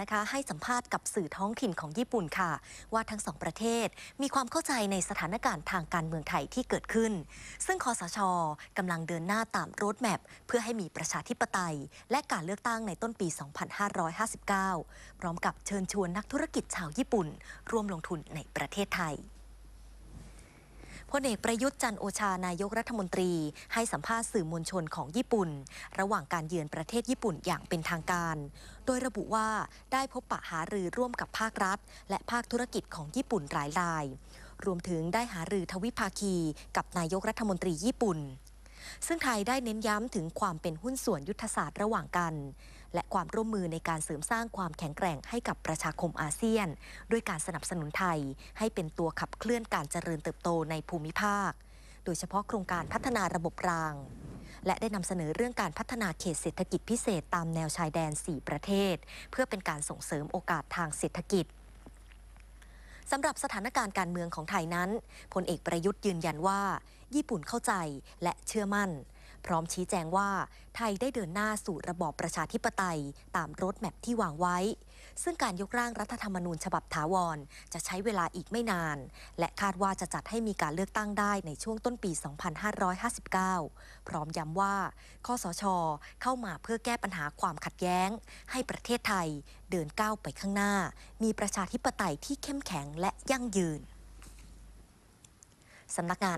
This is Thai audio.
นะคะให้สัมภาษณ์กับสื่อท้องถิ่นของญี่ปุ่นค่ะ ว่าทั้งสองประเทศมีความเข้าใจในสถานการณ์ทางการเมืองไทยที่เกิดขึ้น ซึ่งคอสชกำลังเดินหน้าตามโรดแมพเพื่อให้มีประชาธิปไตย และการเลือกตั้งในต้นปี 2559 พร้อมกับเชิญชวนนักธุรกิจชาวญี่ปุ่น ร่วมลงทุนในประเทศไทย พลเอกประยุทธ์จันโอชานายกรัฐมนตรี ให้สัมภาษณ์สื่อมวลชนของญี่ปุ่น ระหว่างการเยือนประเทศญี่ปุ่นอย่างเป็นทางการ โดยระบุว่าได้พบปะหารือร่วมกับภาครัฐ และภาคธุรกิจของญี่ปุ่นหลายราย รวมถึงได้หารือทวิภาคี กับนายกรัฐมนตรีญี่ปุ่น ซึ่งไทยได้เน้นย้ำถึงความเป็นหุ้นส่วนยุทธศาสตร์ระหว่างกัน และความร่วมมือในการเสริมสร้างความแข็งแกร่งให้กับประชาคมอาเซียน ด้วยการสนับสนุนไทย ให้เป็นตัวขับเคลื่อนการเจริญเติบโตในภูมิภาค โดยเฉพาะโครงการพัฒนาระบบราง และได้นำเสนอเรื่องการพัฒนาเขตเศรษฐกิจพิเศษตามแนวชายแดน 4 ประเทศ เพื่อเป็นการส่งเสริมโอกาสทางเศรษฐกิจสำหรับสถานการณ์การเมืองของไทยนั้นพลเอกประยุทธ์ยืนยันว่า ญี่ปุ่นเข้าใจและเชื่อมั่น พร้อมชี้แจงว่า ไทยได้เดินหน้าสู่ระบอบประชาธิปไตย ตามรถแมพที่วางไว้ ซึ่งการยกร่างรัฐธรรมนูญฉบับถาวร จะใช้เวลาอีกไม่นาน และคาดว่าจะจัดให้มีการเลือกตั้งได้ในช่วงต้นปี 2559 พร้อมย้ำว่าข้อสช เข้ามาเพื่อแก้ปัญหาความขัดแย้ง ให้ประเทศไทยเดินก้าวไปข้างหน้า มีประชาธิปไตยที่เข้มแข็งและยั่งยืนสำนักงาน